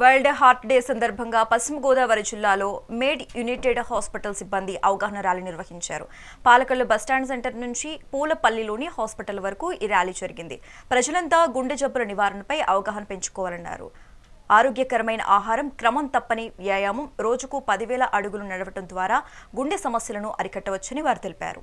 World heart day సందర్భంగా పశ్చిమ గోదావరి జిల్లాలో మేడ్ యునైటెడ్ హాస్పిటల్ సిబ్బంది అవగాహన ర్యాలీ నిర్వహించారు. పాలకల్లు బస్టాండ్ సెంటర్ నుంచి పూలపల్లిలోని హాస్పిటల్ వరకు ఈ ర్యాలీ జరిగింది. ప్రజలంతా గుండె జబ్బుల నివారణపై అవగాహన పెంచుకోవాలన్నారు. ఆరోగ్యకరమైన ఆహారం క్రమం తప్పని వ్యాయామం రోజుకు పదివేల అడుగులు నడవటం ద్వారా గుండె సమస్యలను అరికట్టవచ్చని వారు తెలిపారు.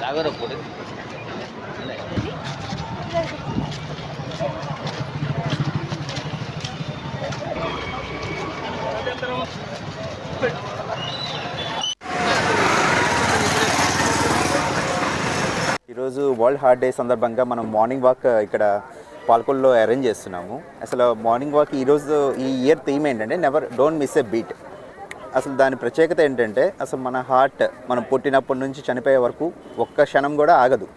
लागत पुढे नाही ఈరోజు వరల్డ్ హార్ట్ డే సందర్భంగా మనం మార్నింగ్ వాక్ uh, ఇక్కడ పాల్కొల్లో అరేంజ్ చేస్తున్నాము. అసలు మార్నింగ్ వాక్ ఈరోజు ఈ ఇయర్ థీమ్ ఏంటంటే never don't miss a beat అసలు దాని ప్రత్యేకత ఏంటంటే అసలు మన హార్ట్ మనం పుట్టినప్పటి నుంచి చనిపోయే వరకు ఒక్క క్షణం కూడా ఆగదు.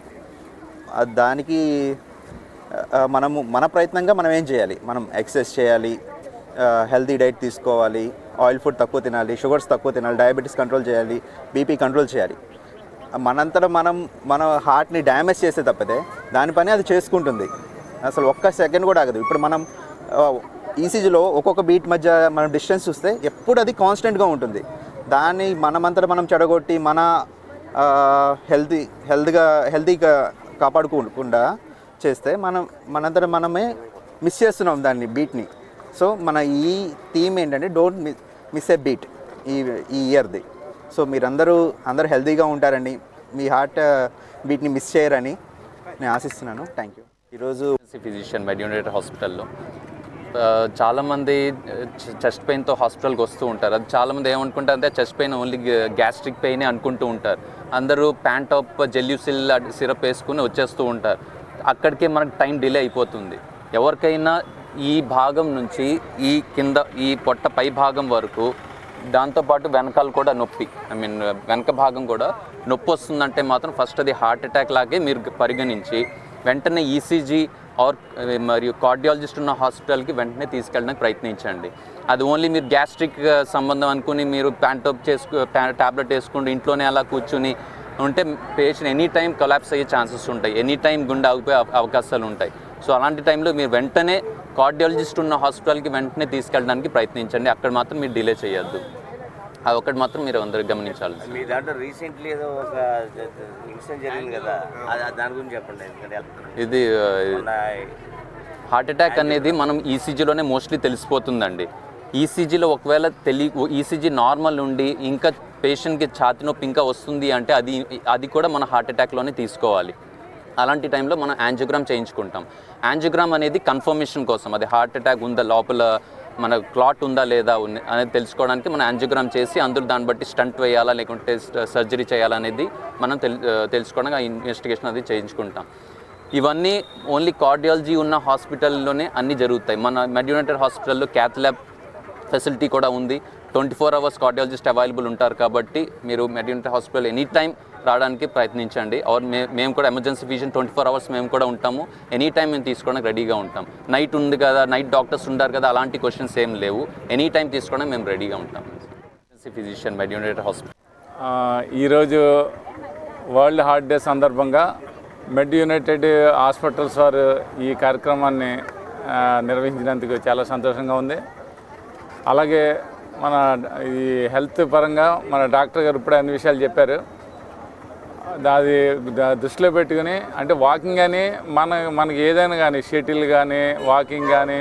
దానికి మనము మన ప్రయత్నంగా మనం ఏం చేయాలి? మనం ఎక్సర్సైజ్ చేయాలి హెల్తీ డైట్ తీసుకోవాలి ఆయిల్ ఫుడ్ తక్కువ తినాలి షుగర్స్ తక్కువ తినాలి డయాబెటీస్ కంట్రోల్ చేయాలి బీపీ కంట్రోల్ చేయాలి. మనంతట మనం మన హార్ట్ని డ్యామేజ్ చేసే తప్పితే దాని పని అది చేసుకుంటుంది. అసలు ఒక్క సెకండ్ కూడా ఆగదు. ఇప్పుడు మనం ఈసీజీలో ఒక్కొక్క బీట్ మధ్య మనం డిస్టెన్స్ చూస్తే ఎప్పుడు అది కాన్స్టెంట్గా ఉంటుంది. దాన్ని మనమంతట మనం చెడగొట్టి మన హెల్తీ హెల్త్గా హెల్తీగా కాపాడుకోకుండా చేస్తే మనం మనంతట మనమే మిస్ చేస్తున్నాం దాన్ని బీట్ని సో మన ఈ థీమ్ ఏంటంటే don't miss miss a beat ఈ ఈ ఇయర్ది సో మీరందరూ అందరూ హెల్తీగా ఉంటారని మీ హార్ట్ బీట్ని మిస్ చేయరని నేను ఆశిస్తున్నాను. థ్యాంక్ యూ ఈరోజు ఫిజిషియన్ మెడ్ యునైటెడ్ హాస్పిటల్లో. చాలామంది చెస్ట్ పెయిన్తో హాస్పిటల్కి వస్తూ ఉంటారు. అది చాలామంది ఏమనుకుంటారు అంటే chest pain only gastric pain అనుకుంటూ ఉంటారు. అందరూ ప్యాంటాప్ జెల్యూసిల్ సిరప్ వేసుకుని వచ్చేస్తూ ఉంటారు. అక్కడికే మనకు టైం డిలే అయిపోతుంది. ఎవరికైనా ఈ భాగం నుంచి ఈ కింద ఈ పొట్ట పై భాగం వరకు దాంతోపాటు వెనకాల కూడా నొప్పి. ఐ మీన్ వెనక భాగం కూడా నొప్పి వస్తుందంటే మాత్రం ఫస్ట్ అది హార్ట్ అటాక్ లాగే మీరు పరిగణించి వెంటనే ఈసీజీ ఆర్ eh, మరియు కార్డియాలజిస్ట్ ఉన్న హాస్పిటల్కి వెంటనే తీసుకెళ్ళడానికి ప్రయత్నించండి. అది ఓన్లీ మీరు గ్యాస్ట్రిక్ eh, సంబంధం అనుకుని మీరు ప్యాంటోప్ చేసుకు ట్యాబ్లెట్ వేసుకుంటూ ఇంట్లోనే అలా కూర్చుని ఉంటే పేషెంట్ ఎనీ టైం కొలాప్స్ అయ్యే ఛాన్సెస్ ఉంటాయి. ఎనీ టైం గుండె ఆగిపోయే అవకాశాలు ఉంటాయి. సో అలాంటి టైంలో మీరు వెంటనే కార్డియాలజిస్ట్ ఉన్న హాస్పిటల్కి వెంటనే తీసుకెళ్ళడానికి ప్రయత్నించండి. అక్కడ మాత్రం మీరు డిలే చేయొద్దు. అది ఒకటి మాత్రం మీరు అందరూ గమనించాలి మీ దాంట్లో రీసెంట్లీ ఏదో ఒక ఇన్సిడెంట్ జరిగింది కదా దాని గురించి చెప్పండి. ఇది హార్ట్ అటాక్ అనేది మనం ఈసీజీలోనే మోస్ట్లీ తెలిసిపోతుందండి. ఈసీజీలో ఒకవేళ తెలి ఈసీజీ నార్మల్ ఉండి ఇంకా పేషెంట్కి ఛాతి నొప్పి ఇంకా వస్తుంది అంటే అది అది కూడా మన హార్ట్ అటాక్లోనే తీసుకోవాలి. అలాంటి టైంలో మనం యాంజియోగ్రామ్ చేయించుకుంటాం. యాంజియోగ్రామ్ అనేది కన్ఫర్మేషన్ కోసం అది హార్ట్ అటాక్ ఉందా లోపల మన క్లాట్ ఉందా లేదా ఉంది అనేది తెలుసుకోవడానికి మనం యాంజియోగ్రామ్ చేసి అందులో దాన్ని బట్టి స్టంట్ వేయాలా లేకుంటే సర్జరీ చేయాలా అనేది మనం తెలు తెలుసుకోవడానికి ఆ ఇన్వెస్టిగేషన్ అది చేయించుకుంటాం. ఇవన్నీ ఓన్లీ కార్డియాలజీ ఉన్న హాస్పిటల్లోనే అన్నీ జరుగుతాయి. మన మెడ్యునేటెడ్ హాస్పిటల్లో క్యాత్ ల్యాబ్ ఫెసిలిటీ కూడా ఉంది. Twenty four hours cardiologist available ఉంటారు కాబట్టి మీరు మెడ్యునేటెడ్ హాస్పిటల్ ఎనీ టైం రావడానికి ప్రయత్నించండి. ఆర్ మే మేము కూడా emergency vision twenty four hours మేము కూడా ఉంటాము. ఎనీ టైం మేము తీసుకోవడానికి రెడీగా ఉంటాం. నైట్ ఉంది కదా నైట్ డాక్టర్స్ ఉంటారు కదా అలాంటి క్వశ్చన్స్ ఏం లేవు. ఎనీ టైం తీసుకోవడానికి మేము రెడీగా ఉంటాం. Emergency physician med united hospital ఈరోజు వరల్డ్ హార్ట్ డే సందర్భంగా మెడ్ యునైటెడ్ హాస్పిటల్స్ వారు ఈ కార్యక్రమాన్ని నిర్వహించినందుకు చాలా సంతోషంగా ఉంది. అలాగే మన ఈ హెల్త్ పరంగా మన డాక్టర్ గారు ఇప్పుడే అన్ని విషయాలు చెప్పారు. అది దృష్టిలో పెట్టుకుని అంటే వాకింగ్ కానీ మన మనకి ఏదైనా కానీ షటిల్ కానీ వాకింగ్ కానీ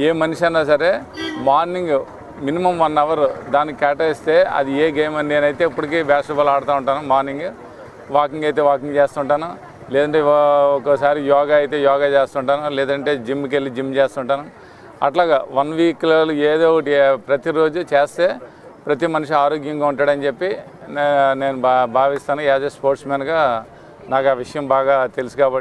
ఏ మనిషి అయినా సరే మార్నింగ్ మినిమం వన్ అవర్ దానికి కేటాయిస్తే అది ఏ గేమ్ అని నేనైతే ఇప్పటికీ బాస్కెట్బాల్ ఆడుతూ ఉంటాను మార్నింగ్ వాకింగ్ అయితే వాకింగ్ చేస్తుంటాను లేదంటే ఒక్కోసారి యోగా అయితే యోగా చేస్తుంటాను లేదంటే జిమ్కి వెళ్ళి జిమ్ చేస్తుంటాను అట్లాగా వన్ వీక్లో ఏదో ఒకటి ప్రతిరోజు చేస్తే ప్రతి మనిషి ఆరోగ్యంగా ఉంటాడని చెప్పి నేను భా భావిస్తాను. యాజ్ ఎ స్పోర్ట్స్ మ్యాన్గా నాకు ఆ విషయం బాగా తెలుసు కాబట్టి